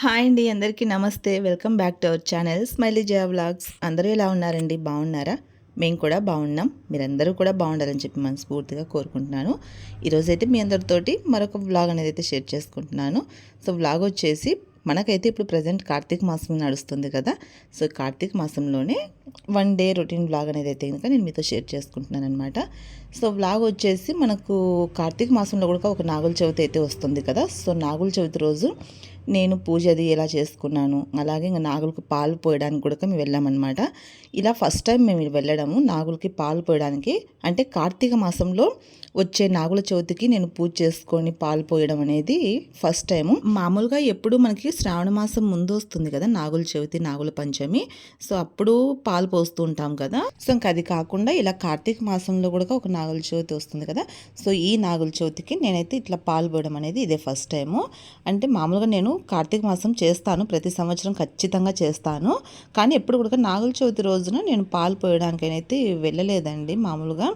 Hi అండి అందరికీ నమస్తే. Welcome back to our channel smiley Jaya vlogs. అందరూ ఎలా ఉన్నారండి? బాగున్నారా? మేము కూడా బాగున్నాం. మీరందరూ కూడా బాగుండాలని చెప్పి మనస్ఫూర్తిగా కోరుకుంటున్నాను. ఈరోజైతే మీ అందరితోటి మరొక వ్లాగ్ అనేది అయితే షేర్ చేసుకుంటున్నాను. సో వ్లాగ్ వచ్చేసి మనకైతే ఇప్పుడు ప్రజెంట్ కార్తీక మాసం నడుస్తుంది కదా. సో కార్తీక మాసంలోనే వన్ డే రొటీన్ వ్లాగ్ అనేది అయితే కనుక నేను మీతో షేర్ చేసుకుంటున్నాను అనమాట సో వ్లాగ్ వచ్చేసి మనకు కార్తీక మాసంలో కూడా ఒక నాగుల చవితి అయితే వస్తుంది కదా. సో నాగుల చవితి రోజు నేను పూజ అది ఎలా చేసుకున్నాను అలాగే ఇంకా నాగులకు పాలు పోయడానికి కూడా మేము వెళ్ళామన్నమాట. ఇలా ఫస్ట్ టైం మేము వెళ్ళడము నాగులకి పాలు పోయడానికి. అంటే కార్తీక మాసంలో వచ్చే నాగుల చవితికి నేను పూజ చేసుకొని పాలు పోయడం అనేది ఫస్ట్ టైము మామూలుగా ఎప్పుడు మనకి శ్రావణ మాసం ముందు వస్తుంది కదా నాగుల చవితి నాగుల పంచమి. సో అప్పుడు పాలు పోస్తూ ఉంటాం కదా. సో ఇంకా అది కాకుండా ఇలా కార్తీక మాసంలో కూడా ఒక నాగుల చవితి వస్తుంది కదా. సో ఈ నాగుల చవితికి నేనైతే ఇట్లా పాలు అనేది ఇదే ఫస్ట్ టైము. అంటే మామూలుగా నేను కార్తీక మాసం చేస్తాను ప్రతి సంవత్సరం ఖచ్చితంగా చేస్తాను. కానీ ఎప్పుడు కూడా నాగుల చవితి రోజున నేను పాలు పోయడానికైతే వెళ్ళలేదండి మామూలుగా.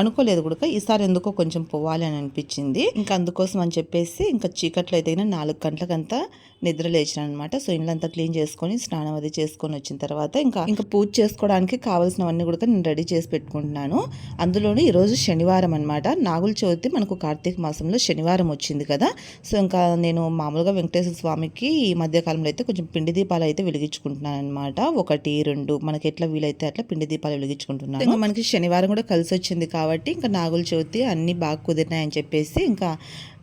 అనుకోలేదు కూడా. ఈసారి ఎందుకో కొంచెం పోవాలి అని అనిపించింది. ఇంకా అందుకోసం అని చెప్పేసి ఇంకా చీకట్లో అయితే నాలుగు గంటలకంతా నిద్ర లేచిన అనమాట సో ఇల్లంతా క్లీన్ చేసుకొని స్నానం అది చేసుకొని వచ్చిన తర్వాత ఇంకా ఇంకా పూజ చేసుకోవడానికి కావాల్సినవన్నీ కూడా నేను రెడీ చేసి పెట్టుకుంటున్నాను. అందులోనే ఈరోజు శనివారం అనమాట నాగుల చవితి మనకు కార్తీక మాసంలో శనివారం వచ్చింది కదా. సో ఇంకా నేను మామూలుగా వెంకటేశ్వర స్వామికి ఈ మధ్యకాలంలో అయితే కొంచెం పిండి దీపాలు అయితే వెలిగించుకుంటున్నాను అనమాట ఒకటి రెండు మనకి ఎట్లా వీలైతే అట్లా పిండి దీపాలు వెలిగించుకుంటున్నాను. ఇంకా మనకి శనివారం కూడా కలిసి వచ్చింది కాబట్టి ఇంకా నాగుల చవితి అన్ని బాగా కుదిరినాయని చెప్పేసి ఇంకా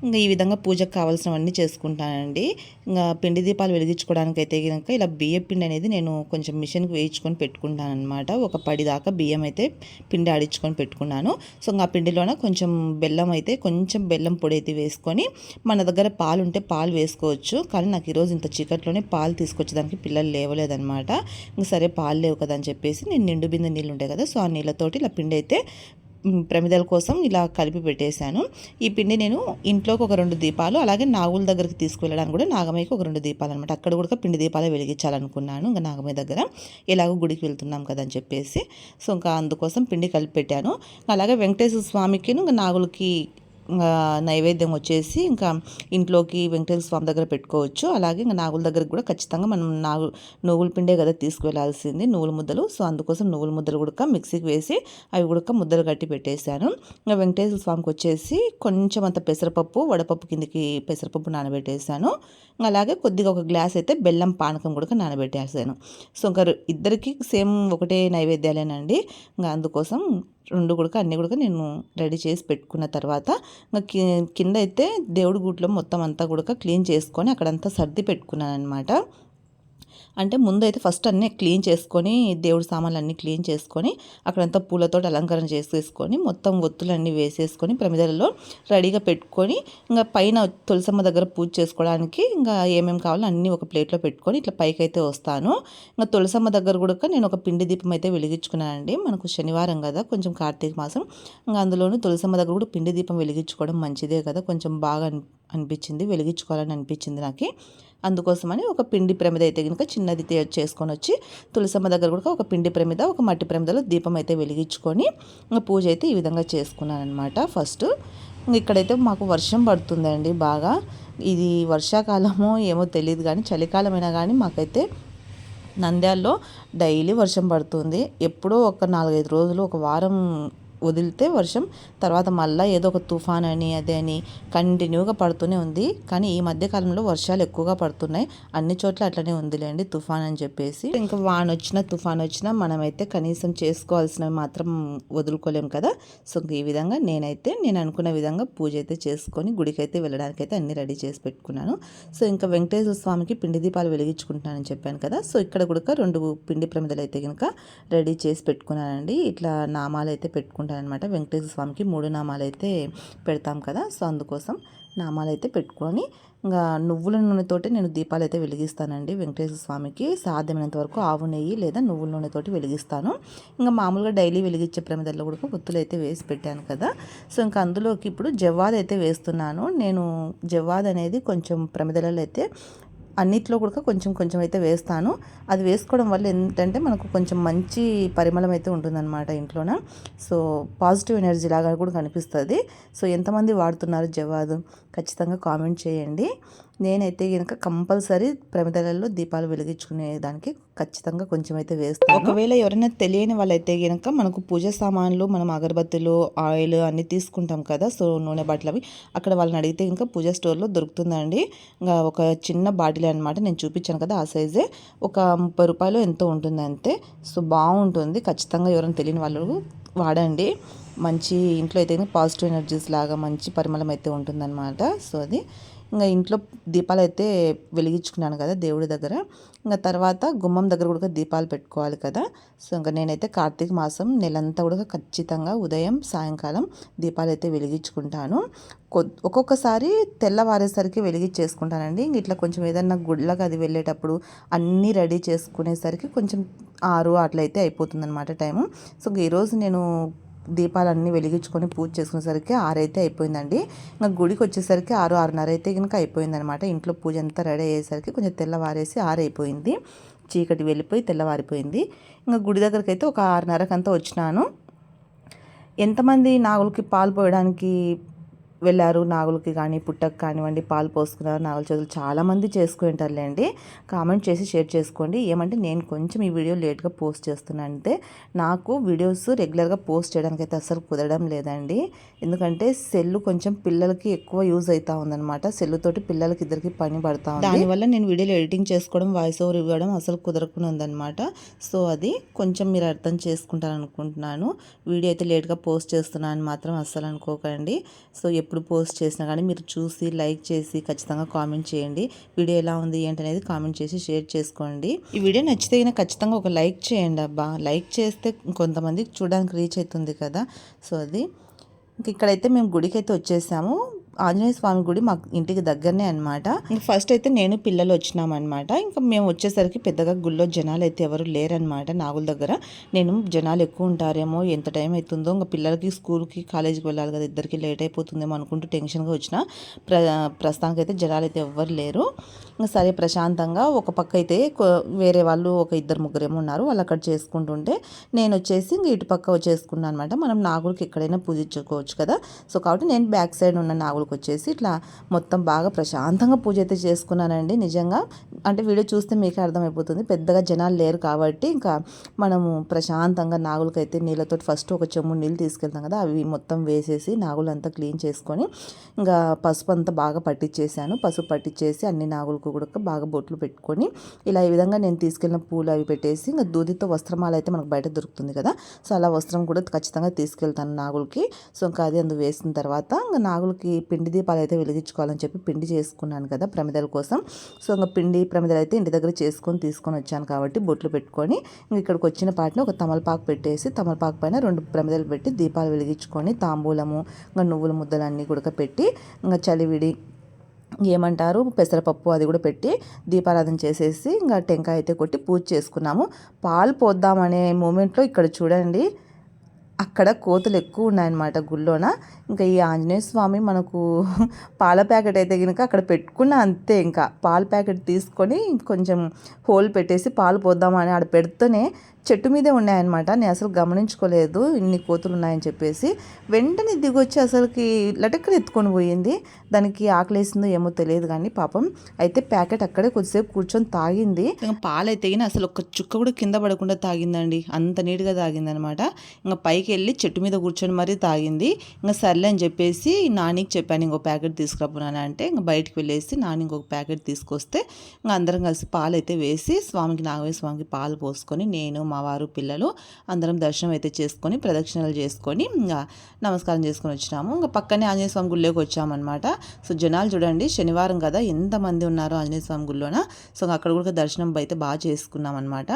ఇంకా ఈ విధంగా పూజకు కావాల్సినవన్నీ చేసుకుంటానండి. ఇంకా పిండి దీపాలు వెలిగించుకోవడానికి అయితే కనుక ఇలా బియ్య పిండి అనేది నేను కొంచెం మిషన్కి వేయించుకొని పెట్టుకుంటాను అనమాట ఒక పడి దాకా బియ్యం అయితే పిండి ఆడించుకొని పెట్టుకున్నాను. సో ఇంకా ఆ పిండిలోన కొంచెం బెల్లం అయితే కొంచెం బెల్లం పొడి అయితే వేసుకొని మన దగ్గర పాలు ఉంటే పాలు వేసుకోవచ్చు. కానీ నాకు ఈరోజు ఇంత చీకట్లోనే పాలు తీసుకొచ్చేదానికి పిల్లలు లేవలేదనమాట ఇంకా సరే పాలు లేవు కదా అని చెప్పేసి నేను నిండు బిందె నీళ్ళు ఉంటాయి కదా సో ఆ నీళ్ళతోటి ఇలా పిండి అయితే ప్రమిదల కోసం ఇలా కలిపి పెట్టేశాను. ఈ పిండి నేను ఇంట్లోకి ఒక రెండు దీపాలు అలాగే నాగుల దగ్గరికి తీసుకువెళ్ళడానికి కూడా నాగమయ్యకి ఒక రెండు దీపాలు అనమాట అక్కడ కూడా పిండి దీపాలే వెలిగించాలనుకున్నాను ఇంకా నాగమయ్య దగ్గర. ఎలాగో గుడికి వెళ్తున్నాం కదా అని చెప్పేసి. సో ఇంకా అందుకోసం పిండి కలిపి పెట్టాను. అలాగే వెంకటేశ్వర స్వామికి ఇంకా నాగులకి నైవేద్యం వచ్చేసి ఇంకా ఇంట్లోకి వెంకటేశ్వర స్వామి దగ్గర పెట్టుకోవచ్చు. అలాగే ఇంకా నాగుల దగ్గరకు కూడా ఖచ్చితంగా మనం నాగు నువ్వుల పిండే కదా తీసుకువెళ్ళాల్సింది నువ్వుల ముద్దలు. సో అందుకోసం నువ్వుల ముద్దలు కూడా మిక్సీకి వేసి అవి కూడా ముద్దలు కట్టి పెట్టేశాను. ఇంకా వెంకటేశ్వర స్వామికి వచ్చేసి కొంచెం అంత పెసరపప్పు వడపప్పు కిందకి పెసరపప్పు నానబెట్టేశాను. అలాగే కొద్దిగా ఒక గ్లాస్ అయితే బెల్లం పానకం కూడా నానబెట్టేసాను. సో ఇంకా ఇద్దరికి సేమ్ ఒకటే నైవేద్యాలేనండి. ఇంకా అందుకోసం రెండు కూడా అన్నీ కూడా నేను రెడీ చేసి పెట్టుకున్న తర్వాత కింద అయితే దేవుడి గుట్లో మొత్తం అంతా కూడా క్లీన్ చేసుకొని అక్కడంతా సర్ది పెట్టుకున్నాను అనమాట అంటే ముందు అయితే ఫస్ట్ అన్నీ క్లీన్ చేసుకొని దేవుడి సామాన్లు అన్నీ క్లీన్ చేసుకొని అక్కడంతా పూలతో అలంకరణ చేసేసుకొని మొత్తం ఒత్తులన్నీ వేసేసుకొని ప్రమిదలలో రెడీగా పెట్టుకొని ఇంకా పైన తులసమ్మ దగ్గర పూజ చేసుకోవడానికి ఇంకా ఏమేమి కావాలో అన్నీ ఒక ప్లేట్లో పెట్టుకొని ఇట్లా పైకి అయితే వస్తాను. ఇంకా తులసమ్మ దగ్గర కూడా నేను ఒక పిండి దీపం అయితే వెలిగించుకున్నానండి. మనకు శనివారం కదా కొంచెం కార్తీక మాసం. ఇంకా అందులోనూ తులసమ్మ దగ్గర కూడా పిండి దీపం వెలిగించుకోవడం మంచిదే కదా కొంచెం బాగా అనిపించింది వెలిగించుకోవాలని అనిపించింది నాకు. అందుకోసమని ఒక పిండి ప్రమిద అయితే కనుక చిన్నది చేసుకొని వచ్చి తులసమ్మ దగ్గర కూడా ఒక పిండి ప్రమిద ఒక మట్టి ప్రమిదలో దీపం అయితే వెలిగించుకొని పూజ అయితే ఈ విధంగా చేసుకున్నాను అనమాట ఫస్ట్ ఇక్కడైతే మాకు వర్షం పడుతుందండి బాగా. ఇది వర్షాకాలమో ఏమో తెలియదు కానీ చలికాలమైనా కానీ మాకైతే నంద్యాల్లో డైలీ వర్షం పడుతుంది. ఎప్పుడో ఒక నాలుగైదు రోజులు ఒక వారం వదిలితే వర్షం తర్వాత మళ్ళీ ఏదో ఒక తుఫాన్ అని అదే అని కంటిన్యూగా పడుతూనే ఉంది. కానీ ఈ మధ్య కాలంలో వర్షాలు ఎక్కువగా పడుతున్నాయి. అన్ని చోట్ల అట్లనే ఉందిలేండి తుఫాన్ అని చెప్పేసి. ఇంకా వాన్ వచ్చినా తుఫాన్ వచ్చినా మనమైతే కనీసం చేసుకోవాల్సినవి మాత్రం వదులుకోలేము కదా. సో ఈ విధంగా నేనైతే నేను అనుకున్న విధంగా పూజ అయితే చేసుకొని గుడికి అయితే వెళ్ళడానికి అయితే అన్ని రెడీ చేసి పెట్టుకున్నాను. సో ఇంకా వెంకటేశ్వర స్వామికి పిండి దీపాలు వెలిగించుకుంటున్నానని చెప్పాను కదా. సో ఇక్కడ కూడా రెండు పిండి ప్రమిదలు అయితే కనుక రెడీ చేసి పెట్టుకున్నానండి. ఇట్లా నామాలు అయితే పెట్టుకుంటాను ఉంటాను అనమాట వెంకటేశ్వర స్వామికి మూడు నామాలు అయితే పెడతాం కదా. సో అందుకోసం నామాలు అయితే పెట్టుకొని ఇంకా నువ్వుల నూనెతోటి నేను దీపాలు అయితే వెలిగిస్తానండి వెంకటేశ్వర స్వామికి. సాధ్యమైనంత వరకు ఆవు నెయ్యి లేదా నువ్వుల నూనెతోటి వెలిగిస్తాను. ఇంకా మామూలుగా డైలీ వెలిగించే ప్రమిదల్లో కూడా ఒత్తులు అయితే వేసి పెట్టాను కదా. సో ఇంకా అందులోకి ఇప్పుడు జవ్వాద్ అయితే వేస్తున్నాను. నేను జవ్వాద్ అనేది కొంచెం ప్రమిదలలో అయితే అన్నిట్లో కూడా కొంచెం కొంచెం అయితే వేస్తాను. అది వేసుకోవడం వల్ల ఏంటంటే మనకు కొంచెం మంచి పరిమళం అయితే ఉంటుందన్నమాట ఇంట్లోన. సో పాజిటివ్ ఎనర్జీ లాగా కూడా కనిపిస్తుంది. సో ఎంతమంది వాడుతున్నారు జవాదు? ఖచ్చితంగా కామెంట్ చేయండి. నేనైతే కనుక కంపల్సరీ ప్రమిదలలో దీపాలు వెలిగించుకునేదానికి ఖచ్చితంగా కొంచెం అయితే వేస్తాను. ఒకవేళ ఎవరైనా తెలియని వాళ్ళైతే కనుక మనకు పూజ సామాన్లు మనం అగరబత్తులు ఆయిల్ అన్నీ తీసుకుంటాం కదా సో నూనె బాటిల్ అవి. అక్కడ వాళ్ళని అడిగితే ఇంకా పూజ స్టోర్లో దొరుకుతుందండి. ఇంకా ఒక చిన్న బాటిల్ అనమాట నేను చూపించాను కదా ఆ సైజే. ఒక ముప్పై రూపాయలు ఎంతో ఉంటుంది అంతే. సో బాగుంటుంది. ఖచ్చితంగా ఎవరైనా తెలియని వాళ్ళు వాడండి. మంచి ఇంట్లో అయితే పాజిటివ్ ఎనర్జీస్ లాగా మంచి పరిమళం అయితే ఉంటుందన్నమాట. సో అది ఇంకా ఇంట్లో దీపాలు అయితే వెలిగించుకున్నాను కదా దేవుడి దగ్గర. ఇంకా తర్వాత గుమ్మం దగ్గర కూడా దీపాలు పెట్టుకోవాలి కదా. సో ఇంకా నేనైతే కార్తీక మాసం నెలంతా కూడా ఖచ్చితంగా ఉదయం సాయంకాలం దీపాలు అయితే వెలిగించుకుంటాను. ఒక్కొక్కసారి తెల్లవారేసరికి వెలిగించేసుకుంటానండి. ఇంక ఇట్లా కొంచెం ఏదన్నా గుడ్లకు అది వెళ్ళేటప్పుడు అన్నీ రెడీ చేసుకునేసరికి కొంచెం ఆరు అట్లయితే అయిపోతుందన్నమాట టైము. సో ఈరోజు నేను దీపాలన్నీ వెలిగించుకొని పూజ చేసుకునేసరికి ఆరైతే అయిపోయిందండి. ఇంకా గుడికి వచ్చేసరికి ఆరు ఆరున్నర అయితే కనుక అయిపోయిందనమాట ఇంట్లో పూజ అంతా రెడీ అయ్యేసరికి కొంచెం తెల్లవారేసి ఆరైపోయింది చీకటి వెళ్ళిపోయి తెల్లవారిపోయింది. ఇంకా గుడి దగ్గరికి అయితే ఒక ఆరున్నరకంతా వచ్చినాను. ఎంతమంది నాగులకి పాలు పోయడానికి వెళ్ళారు. నాగులకి కానీ పుట్టకు కానివ్వండి పాలు పోసుకున్నారు. నాగుల చదువులు చాలామంది చేసుకుంటారులేండి కామెంట్ చేసి షేర్ చేసుకోండి. ఏమంటే నేను కొంచెం ఈ వీడియో లేట్గా పోస్ట్ చేస్తున్నాను అంటే నాకు వీడియోస్ రెగ్యులర్గా పోస్ట్ చేయడానికి అయితే అసలు కుదరడం లేదండి. ఎందుకంటే సెల్ కొంచెం పిల్లలకి ఎక్కువ యూజ్ అవుతా ఉందన్నమాట. సెల్లుతోటి పిల్లలకి ఇద్దరికి పని పడతా ఉంది. దానివల్ల నేను వీడియోలు ఎడిటింగ్ చేసుకోవడం వాయిస్ ఓవర్ ఇవ్వడం అసలు కుదరకుండా ఉందన్నమాట. సో అది కొంచెం మీరు అర్థం చేసుకుంటారనుకుంటున్నాను. వీడియో అయితే లేట్గా పోస్ట్ చేస్తున్నాను మాత్రం అస్సలు అనుకోకండి. సో ఎప్పుడు పోస్ట్ చేసినా కానీ మీరు చూసి లైక్ చేసి ఖచ్చితంగా కామెంట్ చేయండి. వీడియో ఎలా ఉంది ఏంటి అనేది కామెంట్ చేసి షేర్ చేసుకోండి. ఈ వీడియో నచ్చితే ఖచ్చితంగా ఒక లైక్ చేయండి అబ్బా. లైక్ చేస్తే కొంతమంది చూడడానికి రీచ్ అవుతుంది కదా. సో అది. ఇంక ఇక్కడైతే మేము గుడికి అయితే వచ్చేసాము. ఆంజనేయ స్వామి గుడి మాకు ఇంటికి దగ్గరనే అనమాట ఫస్ట్ అయితే నేను పిల్లలు వచ్చినామన్నమాట. ఇంకా మేము వచ్చేసరికి పెద్దగా గుళ్ళో జనాలు అయితే ఎవరు లేరనమాట నాగుల దగ్గర. నేను జనాలు ఎక్కువ ఉంటారేమో ఎంత టైం అవుతుందో ఇంకా పిల్లలకి స్కూల్కి కాలేజీకి వెళ్ళాలి కదా ఇద్దరికి లేట్ అయిపోతుందేమో అనుకుంటూ టెన్షన్గా వచ్చిన. ప్ర ప్రస్తుతానికి అయితే జనాలు అయితే ఎవ్వరు లేరు. ఇంకా సరే ప్రశాంతంగా ఒక పక్క అయితే వేరే వాళ్ళు ఒక ఇద్దరు ముగ్గురేమో ఉన్నారు. వాళ్ళు అక్కడ చేసుకుంటుంటే నేను వచ్చేసి ఇంక ఇటు పక్క వచ్చేసుకున్నాను అనమాట మనం నాగులకి ఎక్కడైనా పూజించుకోవచ్చు కదా. సో కాబట్టి నేను బ్యాక్ సైడ్ ఉన్న నాగులు వచ్చేసి ఇట్లా మొత్తం బాగా ప్రశాంతంగా పూజ అయితే చేసుకున్నానండి. నిజంగా అంటే వీడియో చూస్తే మీకే అర్థమైపోతుంది. పెద్దగా జనాలు లేరు కాబట్టి ఇంకా మనము ప్రశాంతంగా నాగులకైతే నీళ్ళతో ఫస్ట్ ఒక చెమ్ము నీళ్ళు తీసుకెళ్తాం కదా. అవి మొత్తం వేసేసి నాగులంతా క్లీన్ చేసుకొని ఇంకా పసుపు అంతా బాగా పట్టించేసాను పసుపు పట్టించేసి అన్ని నాగులకు కూడా బాగా బొట్లు పెట్టుకొని ఇలా ఈ విధంగా నేను తీసుకెళ్ళిన పూలు అవి పెట్టేసి ఇంకా దూదితో వస్త్రమాల అయితే మనకు బయట దొరుకుతుంది కదా. సో అలా వస్త్రం కూడా ఖచ్చితంగా తీసుకెళ్తాను నాగులకి. సో ఇంకా అది అందు వేసిన తర్వాత ఇంకా నాగులకి పిండి దీపాలు అయితే వెలిగించుకోవాలని చెప్పి పిండి చేసుకున్నాను కదా ప్రమిదల కోసం. సో ఇంకా పిండి ప్రమిదలు అయితే ఇంటి దగ్గర చేసుకొని తీసుకొని వచ్చాను కాబట్టి బొట్లు పెట్టుకొని ఇంక ఇక్కడికి వచ్చిన పాటిని ఒక తమలపాకు పెట్టేసి తమలపాకు పైన రెండు ప్రమిదలు పెట్టి దీపాలు వెలిగించుకొని తాంబూలము ఇంకా నువ్వుల ముద్దలన్నీ కూడా పెట్టి ఇంకా చలివిడి ఏమంటారు? పెసరపప్పు అది కూడా పెట్టి దీపారాధన చేసేసి ఇంకా టెంకాయ అయితే కొట్టి పూజ చేసుకున్నాము. పాలు పోద్దామనే మూమెంట్లో ఇక్కడ చూడండి అక్కడ కోతులు ఎక్కువ ఉన్నాయన్నమాట గుళ్ళోన. ఇంకా ఈ ఆంజనేయ స్వామి మనకు పాల ప్యాకెట్ అయితే కనుక అక్కడ పెట్టుకున్న అంతే ఇంకా. పాల ప్యాకెట్ తీసుకొని కొంచెం హోల్ పెట్టేసి పాలు పోద్దామని ఆడ పెడితేనే చెట్టు మీదే ఉన్నాయన్నమాట. నేను అసలు గమనించుకోలేదు ఇన్ని కోతులు ఉన్నాయని చెప్పేసి. వెంటనే దిగొచ్చి అసలుకి లటక్కన ఎత్తుకొని పోయింది. దానికి ఆకలేసిందో ఏమో తెలియదు కానీ పాపం అయితే ప్యాకెట్ అక్కడే కొద్దిసేపు కూర్చొని తాగింది. పాలు అయితే అసలు ఒక చుక్క కూడా కింద పడకుండా తాగిందండి. అంత నీట్గా తాగిందనమాట ఇంకా పైకి వెళ్ళి చెట్టు మీద కూర్చొని మరీ తాగింది. ఇంకా సర్లే అని చెప్పేసి నానికి చెప్పాను ఇంకో ప్యాకెట్ తీసుకురాపోనాను? అంటే ఇంకా బయటకు వెళ్ళేసి నాని ఇంకొక ప్యాకెట్ తీసుకొస్తే ఇంకా అందరం కలిసి పాలు అయితే వేసి స్వామికి నాగవే స్వామికి పాలు పోసుకొని నేను మా వారు పిల్లలు అందరం దర్శనం అయితే చేసుకొని ప్రదక్షిణలు చేసుకొని ఇంకా నమస్కారం చేసుకొని వచ్చినాము. ఇంకా పక్కనే ఆంజనేయ స్వామి గుళ్ళోకి వచ్చామన్నమాట. సో జనాలు చూడండి శనివారం కదా ఎంతమంది ఉన్నారు ఆంజనేయ స్వామి గుళ్ళోన. సో అక్కడ కూడా దర్శనం అయితే బాగా చేసుకున్నాం అనమాట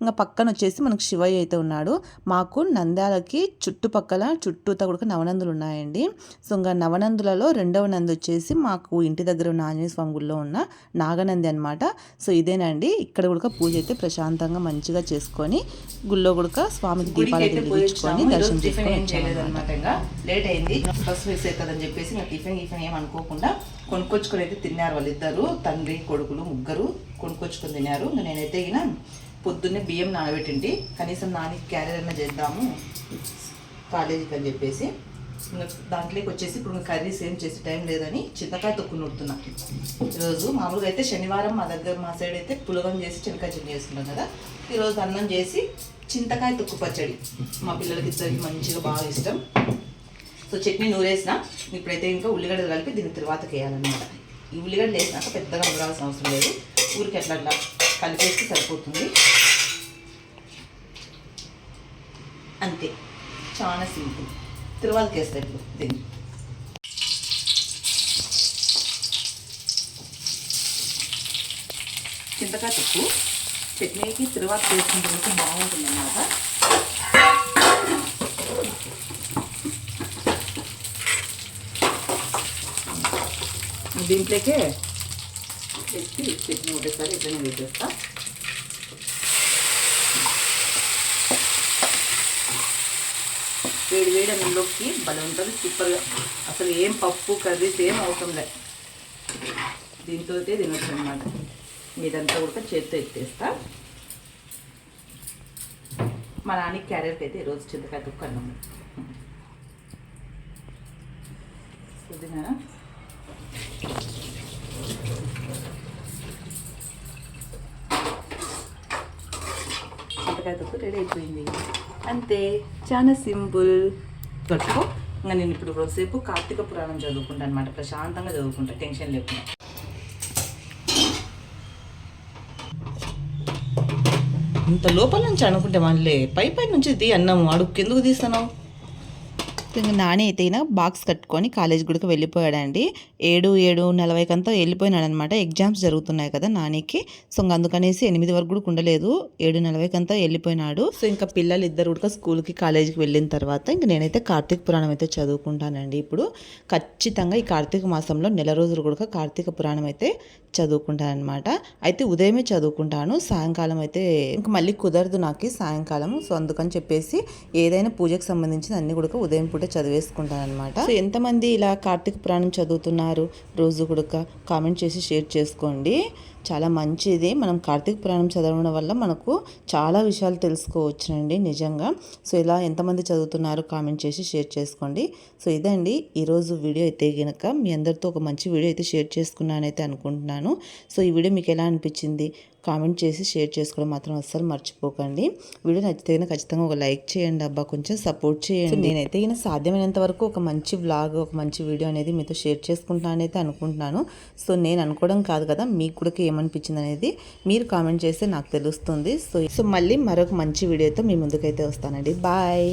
ఇంకా పక్కన వచ్చేసి మనకు శివయ్య అయితే ఉన్నాడు. మాకు నంద్యాలకి చుట్టుపక్కల చుట్టూతా కూడా నవనందులు ఉన్నాయండి. సో ఇంకా నవనందులలో రెండవ నంది వచ్చేసి మాకు ఇంటి దగ్గర ఉన్న ఆంజనేయ స్వామి గుళ్ళో ఉన్న నాగనంది అనమాట సో ఇదేనండి. ఇక్కడ కూడా పూజ అయితే ప్రశాంతంగా మంచిగా చేసుకొని గుళ్ళో కూడా స్వామికి దీపాలు వెలిగించుకొని దర్శనం చేసుకొని ఇంకా. లేట్ అయింది. బస్ మిస్ అవుతుందని చెప్పేసి ఇంకా టిఫిన్ గిఫిన్ ఏం అనుకోకుండా కొనుక్కొచ్చుకొని అయితే తిన్నారు వాళ్ళిద్దరు. తండ్రి కొడుకులు ముగ్గురు కొనుక్కొచ్చుకొని తిన్నారు. నేనైతే ఇక పొద్దున్నే బియ్యం నానబెట్టింటి. కనీసం నాని క్యారియర్ అయినా చేద్దాము. కాలేజీకి అని చెప్పేసి. దాంట్లోకి వచ్చేసి ఇప్పుడు కర్రీస్ ఏం చేసే టైం లేదని చింతకాయ తొక్కు నూరుతున్నా. ఈరోజు మామూలుగా అయితే శనివారం మా దగ్గర మా సైడ్ అయితే పులగం చేసి చింతకాయ చట్నీ చేసుకుంటాం కదా. ఈరోజు అన్నం చేసి చింతకాయ తొక్కు పచ్చడి. మా పిల్లలకి ఇద్దరికి మంచిగా బాగా ఇష్టం. సో చట్నీ నూరేసిన ఇప్పుడైతే ఇంకా ఉల్లిగడ్డలు కలిపి దీన్ని తర్వాత వేయాలన్నమాట. ఈ ఉల్లిగడ్డలు వేసినాక పెద్దగా ఉండాల్సిన అవసరం లేదు. ఊరికి అట్లా అట్లా కలిపేస్తే సరిపోతుంది. అంతే. చాలా సింపుల్. తిరువాతకి వేస్తాయి ఇప్పుడు దీన్ని చింతకాయ తప్పు చట్నీకి తిరువాత వేసుకుంటే బాగుంటుంది అన్నమాట దీంట్లోకే ఎత్తి చట్నీ ఒకటేసారి ఇట్లనే వేసేస్తా వేడి వేడి అన్నంలోకి భలే ఉంటుంది సూపర్గా అసలు ఏం పప్పు కర్రీస్ ఏం అవసరం లే. దీంతో తినొచ్చు అనమాట మీదంతా కూడా చేత్తో ఎత్తేస్తా. మా నాన్నకి క్యారెట్ అయితే ఈరోజు చింతకాయ తుక్కు పుదీనా? చింతకాయ తొక్కు రెడీ అయిపోయింది. అంతే చాలా సింపుల్. పట్టుకో ఇంకా నేను ఇప్పుడు కొద్దిసేపు కార్తీక పురాణం చదువుకుంటాను అనమాట ప్రశాంతంగా చదువుకుంటా టెన్షన్ లేకుండా. ఇంత లోపల నుంచి అనుకుంటే వాళ్ళే పై పై నుంచి తీ అన్నము. అడుగు ఎందుకు తీస్తున్నావు? నాని అయితే బాక్స్ కట్టుకొని కాలేజ్ గుడికి వెళ్ళిపోయాడండి. ఏడు ఏడు నలభైకంతా వెళ్ళిపోయినాడు అనమాట ఎగ్జామ్స్ జరుగుతున్నాయి కదా నానికి. సో ఇంకా అందుకనేసి ఎనిమిది వరకు కూడా ఉండలేదు. ఏడు నలభైకంతా వెళ్ళిపోయినాడు. సో ఇంకా పిల్లలు ఇద్దరు కూడా స్కూల్కి కాలేజీకి వెళ్ళిన తర్వాత ఇంక నేనైతే కార్తీక పురాణం అయితే చదువుకుంటానండి ఇప్పుడు. ఖచ్చితంగా ఈ కార్తీక మాసంలో నెల రోజులు కూడా కార్తీక పురాణం అయితే చదువుకుంటాను అనమాట అయితే ఉదయమే చదువుకుంటాను. సాయంకాలం అయితే ఇంక మళ్ళీ కుదరదు నాకు సాయంకాలం సో అందుకని చెప్పేసి ఏదైనా పూజకు సంబంధించిన అన్ని కూడా ఉదయం పూట చదివేసుకుంటాను అనమాట సో ఎంతమంది ఇలా కార్తీక పురాణం చదువుతున్నారు? రోజు కూడా కామెంట్ చేసి షేర్ చేసుకోండి. చాలా మంచిది. మనం కార్తీక పురాణం చదవడం వల్ల మనకు చాలా విషయాలు తెలుసుకోవచ్చునండి నిజంగా. సో ఇలా ఎంతమంది చదువుతున్నారు కామెంట్ చేసి షేర్ చేసుకోండి. సో ఇదండి ఈరోజు వీడియో అయితే కనుక మీ అందరితో ఒక మంచి వీడియో అయితే షేర్ చేసుకున్నానైతే అనుకుంటున్నాను. సో ఈ వీడియో మీకు ఎలా అనిపించింది కామెంట్ చేసి షేర్ చేసుకోవడం మాత్రం అస్సలు మర్చిపోకండి. వీడియో నచ్చితే కనుక ఖచ్చితంగా ఒక లైక్ చేయండి అబ్బా కొంచెం సపోర్ట్ చేయండి. నేనైతే కనుక సాధ్యమైనంత వరకు ఒక మంచి వ్లాగ్ ఒక మంచి వీడియో అనేది మీతో షేర్ చేసుకుంటానైతే అనుకుంటున్నాను. సో నేను అనుకోవడం కాదు కదా మీకు కూడా ఏమనిపించింది అనేది మీరు కామెంట్ చేస్తే నాకు తెలుస్తుంది. సో సో మళ్ళీ మరొక మంచి వీడియోతో మీ ముందుకైతే వస్తానండి. బాయ్.